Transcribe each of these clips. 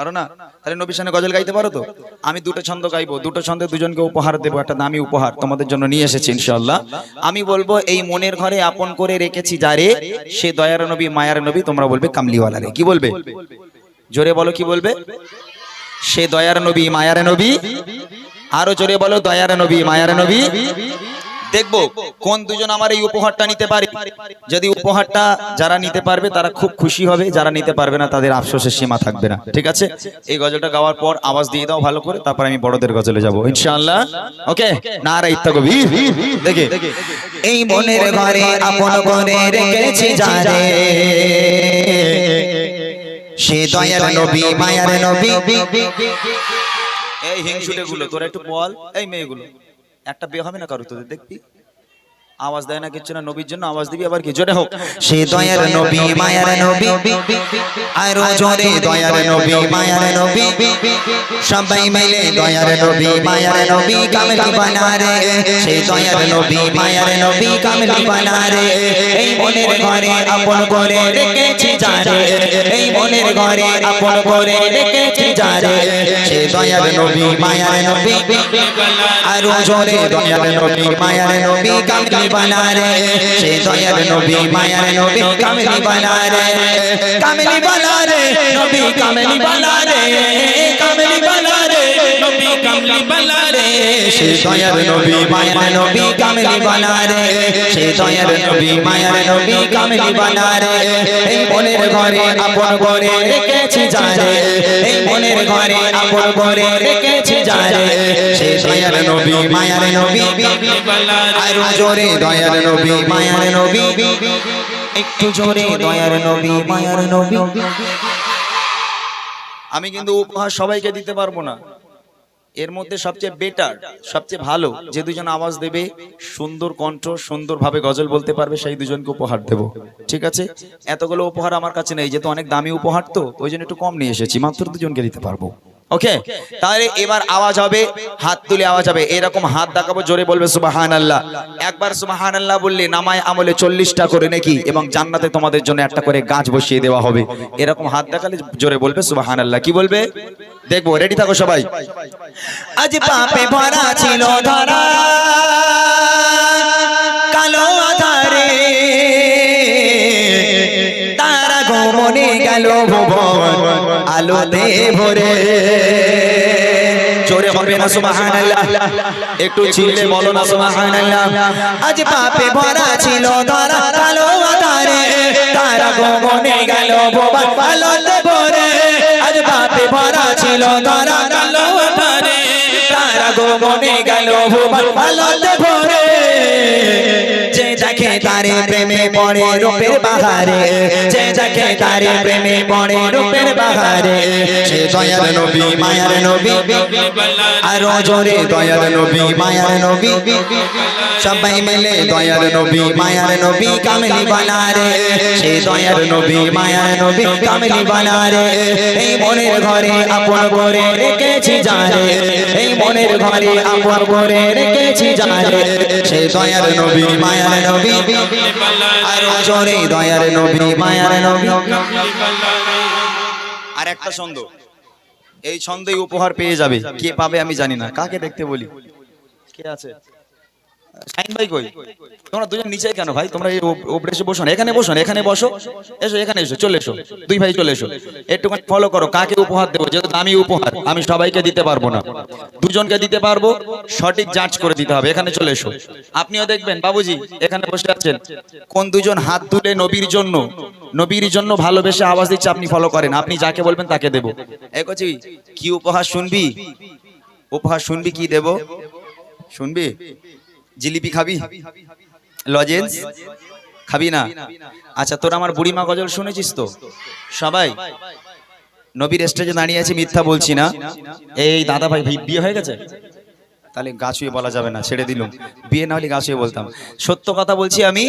পারো না? তাহলে নবীর সামনে গজল গাইতে পারো তো? আমি দুটো ছন্দ গাইবো, দুটো ছন্দে দুজনকে উপহার দেবো, একটা দামি উপহার তোমাদের জন্য নিয়ে এসেছি ইনশাল্লাহ আমি বলব, এই মনের ঘরে আপন করে রেখেছি যারে সে দয়ার নবী, মায়ার নবী, তোমরা বলবে কামলিওয়ালা রে। কি বলবে? জোরে বলো কি বলবে? সে দয়ার নবী, মায়ার নবী। আরও জোরে বলো, দয়ার নবী, মায়ার নবী। দেখব কোন দুজন আমার এই উপহারটা নিতে পারে। যদি উপহারটা যারা নিতে পারবে, তারা খুব খুশি হবে, যারা নিতে পারবে না, তাদের আফসোসের সীমা থাকবে না। ঠিক আছে? এই গজলটা গাওয়ার পর আওয়াজ দিয়ে দাও ভালো করে, তারপর আমি বড়দের গজলে যাব। ইনশাআল্লাহ? ওকে? নারা ইত্তাকবি দেখে। এই মনের ঘরে আপন করে রেখেছি যারে সে দয়ার নবী, মায়ার নবী। এই হিংসুটে গুলো তোরা একটু বল। এই মেয়েগুলো। একটা বিয়ে হবে না কারও তোদের দেখবি? আওয়াজ দেয় না কিছু না নবীর জন্য আওয়াজ দিবি আবার কি? জোরে হোক। সে দয়ার নবী মায়ার নবী। আরও জোরে দয়ার নবী মায়ার নবী। সবাই মিলে দয়ার নবী মায়ার নবী কামলি বানারে সে দয়ার নবী মায়ার নবী কামলি বানারে এই মনের ঘরে আপন করে রেখেছি যারে এই মনের ঘরে আপন করে রেখেছি যারে সে দয়ার নবী মায়ার নবী। আরও জোরে দয়ার নবী মায়ার নবী কামলি বানারে সে দয়ার নবী, মায়ার নবী কামলি বানারে কামলি বানারে, নবী কামলি কামলি বানারে। নবী কামলি বানারে সে দয়ার নবী মায়ার নবী কামলি বানারে সে দয়ার নবী মায়ার নবী কামলি বানারে এই মনের ঘরে আপন করে রেখেছি যারে এই মনের ঘরে আপন করে রেখেছি যারে সে দয়ার নবী মায়ার নবী আরও জোরে দয়ার নবী মায়ার নবী একটু জোরে দয়ার নবী মায়ার নবী। আমি কিন্তু উপহার সবাইকে দিতে পারব না এর মধ্যে সবচেয়ে বেটার সবচেয়ে ভালো, যে দুজন আওয়াজ দেবে, সুন্দর কণ্ঠ, সুন্দরভাবে গজল বলতে পারবে, সেই দুজনকে উপহার দেব। ঠিক আছে? এতগুলো উপহার আমার কাছে নেই, যেহেতু অনেক দামি উপহার তো, ওই জন্য একটু কম নিয়ে এসেছি, মাত্র দুজনকে দিতে পারব। ওকে তাহলে এবার আওয়াজ হবে হাত তুলে আওয়াজ হবে। এরকম হাত দেখাবো জোরে বলবে সুবাহান আল্লাহ একবার সুবাহান আল্লাহ বললে নামায় আমলে চল্লিশটা করে নাকি? এবং জান্নাতে তোমাদের জন্য একটা করে গাছ বসিয়ে দেওয়া হবে। এরকম হাত দেখালে জোরে বলবে সুবাহান আল্লাহ কি বলবে? দেখব রেডি থাকো সবাই। আজ পাপে ভরা ছিল ধরা। কালো আধারে গোমনে গেল ভুবন আলোতে ভরে। জোরে হবে না সুবহানাল্লাহ। একটু চিল্লে বলো না সুবহানাল্লাহ। আজ পাপে ভরা ছিল ধরা কালো আধারে। তারা গোমনে গেল ভুবন আলোতে ভরে। আজ পাপে ভরা ছিল ধরা কালো আধারে। তারা গোমনে গেল ভুবন আলোতে ভরে। প্রেমে পড়ে রূপের বাহারে। যে দেখে তারে প্রেমে পড়ে রূপের বাহারে। সে দয়ার নবী মায়ার নবী। আরও জোরে দয়ার নবী মায়ার নবী। সবাই মিলে দয়ার নবী মায়ার নবী কামলি বানারে। সে দয়ার নবী মায়ার নবী কামলি বানারে। এই মনের ঘরে আপন করে রেখেছি যারে। এই মনের ঘরে আপন করে রেখেছি যারে। সে দয়ার নবী মায়ার নবী। আরও একটা ছন্দ। এই ছন্দেই উপহার পেয়ে যাবে। কে পাবে আমি জানি না। কাকে দেখতে বলি? কে আছে? শাইন ভাই কই? তোমরা দুজন নিচে কেন ভাই? তোমরা এই এসে বসো এখানে বসো এখানে বসো। এসো, এখানে এসো, চলে এসো। দুই ভাই চলে এসো। একটুখানি ফলো করো, কাকে উপহার দেবো? যেহেতু দামি উপহার, আমি সবাইকে দিতে পারব না। দুজনকে দিতে পারব, সঠিক যাচ করে দিতে হবে। এখানে চলে এসো। আপনিও দেখবেন, বাবুজি, এখানে বসে আছেন। কোন দুজন হাত তুলে নবীর জন্য নবীর জন্য ভালোবেসে আওয়াজ দিচ্ছে আপনি ফলো করেন। আপনি যাকে বলবেন তাকে দেব। এ কচি, কি উপহার শুনবি? উপহার শুনবি, কি দেব? শুনবি? জিলিপি খাবি? লজেন্স? খাবি না? আচ্ছা তোর আমার বুড়িমা গজল শুনেছিস তো? সবাই? নবীর স্টেজে দাঁড়িয়ে আছে মিথ্যা বলছি না। এই দাদা ভাই বিয়ে হয়ে গেছে? তাহলে গা ছুঁয়ে বলা যাবে না ছেড়ে দিলুম। বিয়ে না হলে গা ছুঁয়ে বলতাম। সত্য কথা বলছি আমি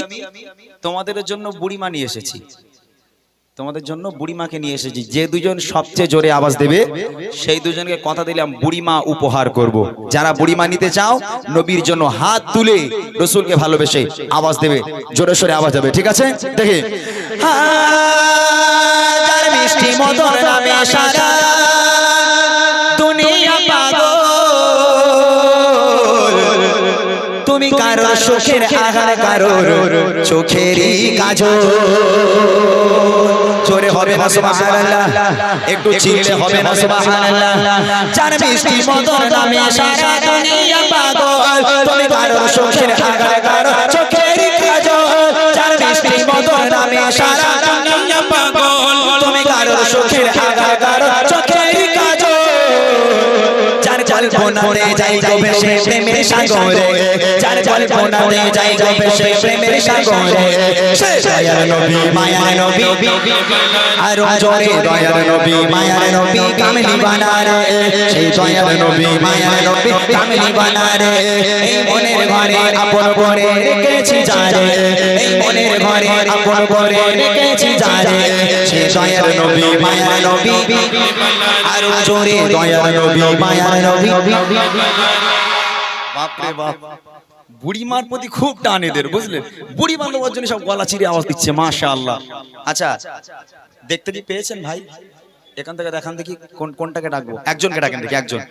তোমাদের জন্য বুড়িমা নিয়ে এসেছি। তোমাদের জন্য বুড়িমাকে নিয়ে এসেছি। যে দুজন সবচেয়ে জোরে আওয়াজ দেবে সেই দুজনকে কথা দিলাম বুড়িমা উপহার করব। যারা বুড়িমা নিতে চাও নবীর জন্য হাত তুলে রসুলকে ভালোবেসে আওয়াজ দেবে জোরে সোরে আওয়াজ দেবে ঠিক আছে? দেখে। হাজার আঘাত কারোর চোখেরই কাজল। জোরে হবে না সুবহানাল্লাহ। একটু চিল্লে হবে না সুবহানাল্লাহ। চার মিষ্টি মদন নামে সারা দুনিয়া পাগল। তুমি কারোর সুখের আঘাত কারোর চোখেরই কাজল। চার মিষ্টি মদন নামে সারা দুনিয়া পাগল। তুমি কারোর সুখের আঘাত কারোর চোখেরই কাজল। যার কল্পনাতে যাই গো ভেসে প্রেমের সাগরে যার কল্পনাতে যাই গো ভেসে প্রেমের সাগরে দয়ার নবী মায়ার নবী আর জোরে দয়ার নবী মায়ার নবী কামলি বানারে সেই দয়ার নবী মায়ার নবী কামলি বানারে এই মনের ঘরে আপন করে রেখেছি যারে এই মনের ঘরে আপন করে রেখেছি যারে সেই দয়ার নবী মায়ার নবী আর জোরে দয়ার নবী মায়ার নবী বাপরে বাপ। বুড়িমার প্রতি খুব টান এদের বুঝলেন বুড়ি বান্ধবার জন্য সব গলা চিরে আওয়াজ দিচ্ছে মাশা আল্লাহ আচ্ছা দেখতে কি পেয়েছেন ভাই? এখান থেকে দেখান দেখি কোন কোনটাকে ডাকবো। একজনকে ডাকেন দেখি একজন।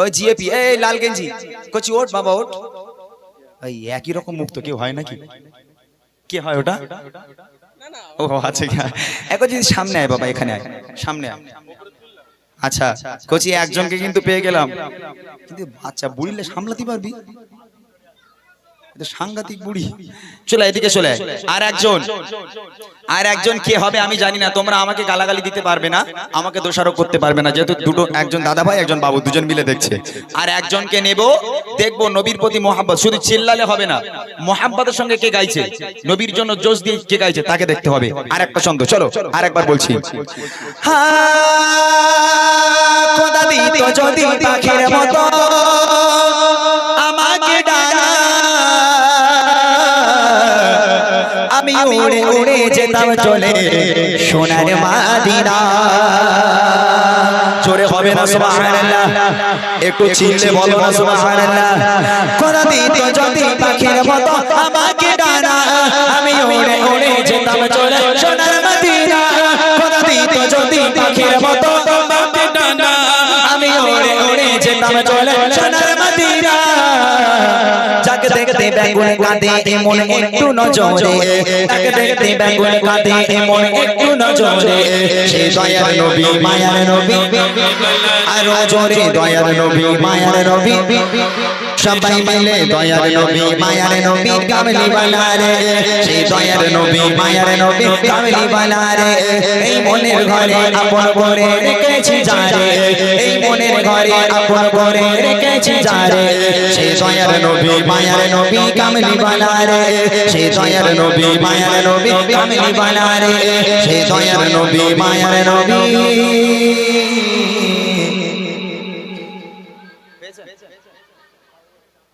ওই জিএপি এই লাল গেঞ্জি। কচি ওট বাবা ওট এই একই রকম মুখ তো কেউ হয় নাকি? কে হয় ওটা? ও আচ্ছা এখন যদি সামনে আয় বাবা এখানে আয়। সামনে আয়। আচ্ছা কোচি একজনকে কিন্তু পেয়ে গেলাম। কিন্তু বাচ্চা বুড়িলে সামলাতে পারবি? সাংঘাতিক বুড়ি। চলে এদিকে চলে। আর একজন? আর একজন কে হবে আমি জানি না তোমরা আমাকে গালাগালি দিতে পারবে না আমাকে দোষারোপ করতে পারবে না যেহেতু দুটো একজন দাদা ভাই একজন বাবু দুজন মিলে দেখছে। আর একজনকে নেব? দেখব নবীর প্রতি মোহাম্মত শুধু চিল্লালে হবে না মোহাম্মতের সঙ্গে কে গাইছে? নবীর জন্য জোশ দিয়ে কে গাইছে? তাকে দেখতে হবে। আর একটা ছন্দ চলো আর একবার বলছি। যদি পাখির মতো। আমি উড়ে উড়ে যেতাম চলে সোনার মাদিনা। জোরে হবে না, সুবহানাল্লাহ। একটু চিল্লে বলো না, সুবহানাল্লাহ। খোদা দিত যদি পাখির মতো আমাকে ডানা, আমি উড়ে উড়ে যেতাম চলে সোনার মাদিনা। খোদা দিত যদি পাখির মতো আমাকে ডানা, আমি উড়ে উড়ে যেতাম চলে সোনার মাদিনা। দেখতে বেগুন কাঁদে এমন একটু নজরে তাকে দেখতে বেগুন কাঁদে এমন একটু নজরে সে দয়ার নবী মায়ার নবী আর জোরে দয়ার নবী মায়ার নবী সবাই মিলে দয়ার নবী মায়ার নবী কামলি বানারে। সেই দয়ার নবী মায়ার নবী কামলি বানারে। এই মনের ঘরে আপন করে রেখেছি যারে। এই মনের ঘরে আপন করে রেখেছি যারে। সেই দয়ার নবী মায়ার নবী কামলি বানারে। সেই দয়ার নবী মায়ার নবী কামলি বানারে। সেই দয়ার নবী মায়ার নবী।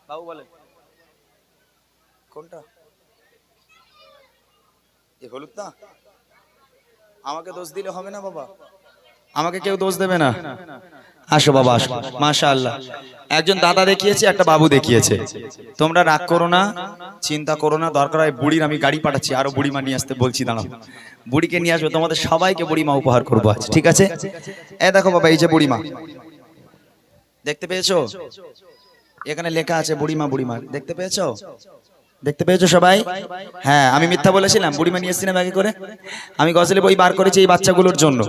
বাবু বলেন। কোনটা? এ হলুদ না? আমাকে দোষ দিলে হবে না বাবা। আমাকে কেউ দোষ দেবে না। আসো বাবা, আসো। মাশা আল্লাহ একজন দাদা দেখিয়েছে, একটা বাবু দেখিয়েছে। তোমরা রাগ করো না, চিন্তা করো না, দরকার হয় বুড়ির আমি গাড়ি পাঠাচ্ছি, আরও বুড়িমা নিয়ে আসতে বলছি, দাঁড়াও। বুড়িকে নিয়ে আসব, তোমাদের সবাইকে বুড়িমা উপহার করব আজ, ঠিক আছে? এ দেখো বাবা, এই যে বুড়িমা দেখতে পেয়েছ? এখানে লেখা আছে বুড়িমা বুড়িমা। দেখতে পেয়েছ? দেখতে পেয়েছ সবাই? হ্যাঁ আমি মিথ্যা বলেছিলাম। বুড়িমা নিয়ে এসেছিলাম আগে করে। আমি গজলে বই বার করেছি এই বাচ্চাগুলোর জন্য।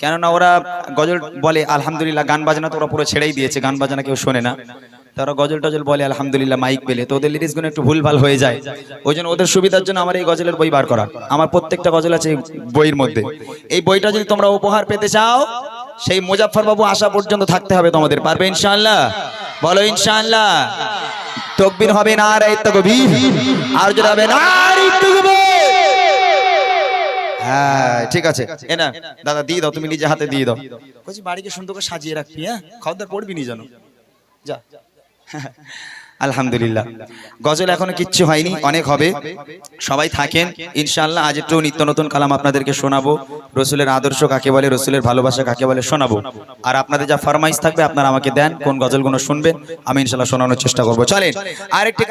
কেননা ওরা গজল বলে, আলহামদুলিল্লাহ, গান বাজনা তো ওরা পুরো ছেড়েই দিয়েছে। গান বাজনা কেউ শোনে না। তারা গজল টজল বলে, আলহামদুলিল্লাহ, মাইক পেলে। তো ওদের লিরিক্সগুলো একটু ভুলভাল হয়ে যায়। ওই জন্য ওদের সুবিধার জন্য আমার এই গজলের বই বার করা। আমার প্রত্যেকটা গজল আছে বইয়ের মধ্যে। এই বইটা যদি তোমরা উপহার পেতে চাও সেই মুজাফর বাবু আসা পর্যন্ত থাকতে হবে তোমাদের। পারবে ইনশাআল্লাহ? বলো ইনশাআল্লাহ। তকবির হবে না আর এই তকবীর। আর যদি হবে না হ্যাঁ ঠিক আছে। দাদা, দিয়ে দাও, তুমি হাতে দিয়ে দাও। বলছি সুন্দর করে সাজিয়ে হ্যাঁ? পড়বি জানো যা। আলহামদুলিল্লাহ। গজল এখনও কিচ্ছু হয়নি, অনেক হবে। সবাই থাকেন ইনশাল্লাহ আজ একটু নিত্য নতুন কালাম আপনাদেরকে শোনাবো। রসুলের আদর্শ কাকে বলে, রসুলের ভালোবাসা কাকে বলে শোনাবো। আর আপনাদের যা ফরমাইশ থাকবে, আপনারা আমাকে দেন, কোন গজলগুলো শুনবেন, আমি ইনশাল্লাহ শোনানোর চেষ্টা করব। চলেন, আরেকটি